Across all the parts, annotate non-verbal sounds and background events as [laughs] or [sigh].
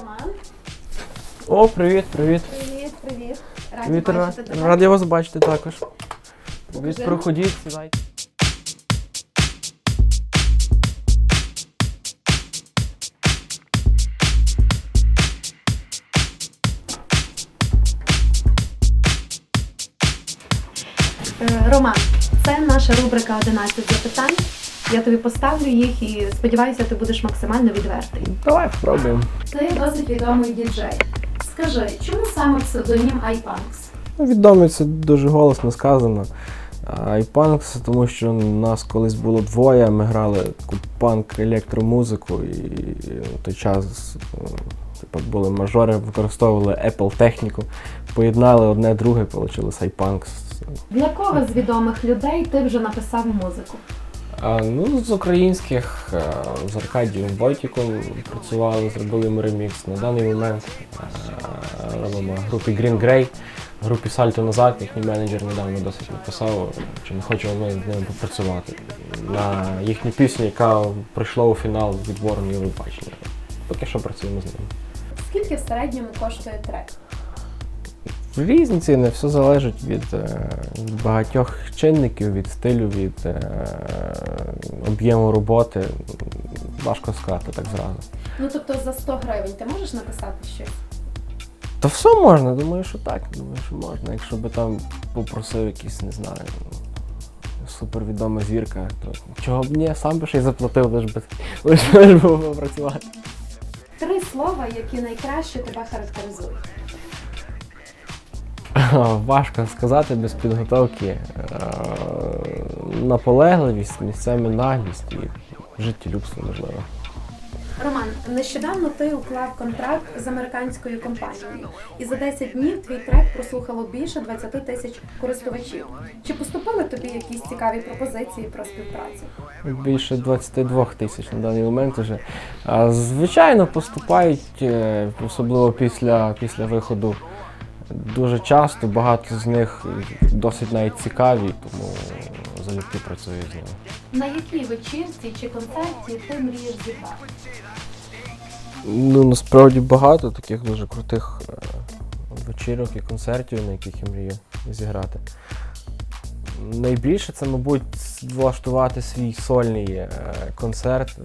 Роман. О, привіт, привіт. Привіт, привіт. Раді Привіт, бачити ра- тебе. радий вас бачити також. Покажи. проходіть, сідайте. Е, Роман, це наша рубрика 11 запитань. Я тобі поставлю їх і сподіваюся, ти будеш максимально відвертий. Давай спробуємо. Ти досить відомий діджей. Скажи, чому саме псевдонім iPunks? Ну, Відомий це дуже голосно сказано. Айпанкс, тому що нас колись було двоє, ми грали таку панк-електромузику, і на той час е, типу, були мажори, використовували Apple техніку, поєднали одне друге, вийшло Айпанкс. Для кого з відомих людей ти вже написав музику? Ну, з українських е, з Аркадієм Войтіком працювали, зробили ми ремікс. На даний момент е, робимо групі Green Grey, групі Сальто назад, їхній менеджер недавно досить написав, чи не хочемо ми з ними попрацювати. На їхню пісню, яка пройшла у фінал відбору Євробачення. Поки що працюємо з ними. Скільки в середньому коштує трек? Різні ціни, все залежить від, е, багатьох чинників, від стилю, від е, об'єму роботи. Важко сказати так зразу. Ну тобто за 100 гривень ти можеш написати щось? Та все можна, думаю, що так. Думаю, що можна. Якщо би там попросив якийсь, не знаю, супервідома зірка, то чого б ні, сам би ще й заплатив, лиш би лиш би попрацювати. Три слова, які найкраще тебе характеризують. [laughs] Важко сказати без підготовки. Е, Наполегливість, місцями наглість і життєлюбство, можливо. Роман, нещодавно ти уклав контракт з американською компанією, і за 10 днів твій трек прослухало більше 20 тисяч користувачів. Чи поступили тобі якісь цікаві пропозиції про співпрацю? Більше 22 тисяч на даний момент вже. Звичайно, поступають, е, особливо після, після виходу. Дуже часто, багато з них досить навіть цікаві, тому залюбки працюю з ними. На якій вечірці чи концерті ти мрієш зіграти? Ну, насправді багато таких дуже крутих е, вечірок і концертів, на яких я мрію зіграти. Найбільше це, мабуть, влаштувати свій сольний е, концерт.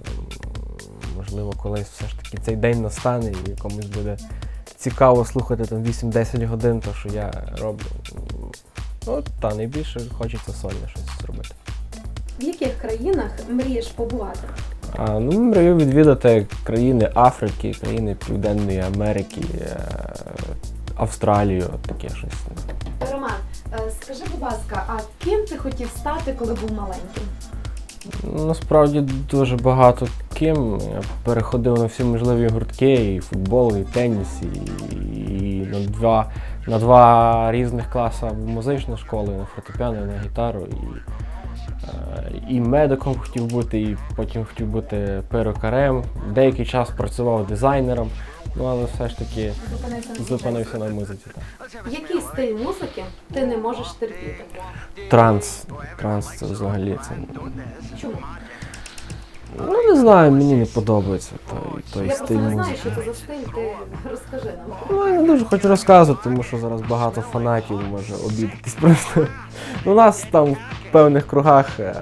Можливо, колись все ж таки цей день настане і комусь буде цікаво слухати там 8-10 годин, то що я роблю. Ну, та найбільше хочеться сольне щось зробити. В яких країнах мрієш побувати? А, ну, мрію відвідати країни Африки, країни Південної Америки, е, Австралію, таке щось. Роман, е, скажи, будь ласка, а ким ти хотів стати, коли був маленьким? Насправді дуже багато ким. Я переходив на всі можливі гуртки, і футбол, і теніс, і, і на два, на два різних класи музичної школи, на фортепіано, і на гітару. І, е, і медиком хотів бути, і потім хотів бути перукарем. Деякий час працював дизайнером, ну але все ж таки Зупинився на музиці. Так. Який стиль музики ти не можеш терпіти? Транс. Транс це взагалі це. Чому? Ну не знаю, мені не подобається той, той Я стиль просто не знаю, музики. що це за стиль, ти розкажи нам. Ну, я не дуже хочу розказувати, тому що зараз багато фанатів може обідатись просто. Ну, У нас там в певних кругах е,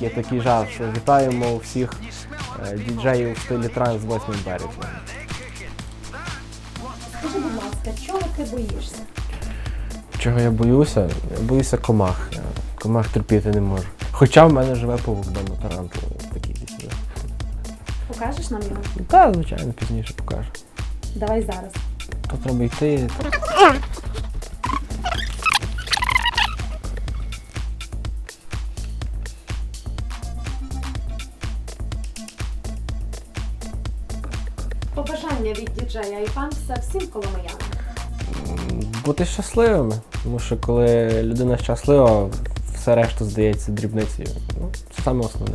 є такий жарт, що вітаємо всіх е, діджеїв в стилі транс з 8 березня. Скажи, будь ласка, чого ти боїшся? Чого я боюся? Я боюся комах. Я комах терпіти не можу. Хоча в мене живе павук дома тарантула, такий десь. живе. Покажеш нам його? Та, звичайно, пізніше покажу. Давай зараз. То треба йти. Побажання від діджея і панкса всім коломиянам. бути щасливими. Тому що коли людина щаслива, все решта здається дрібницею. Ну, це саме основне.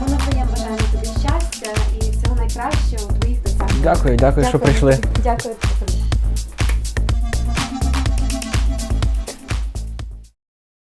Ми надаємо бажання тобі щастя і всього найкращого у твоїх досягненнях. Дякую, дякую, що прийшли. Дякую.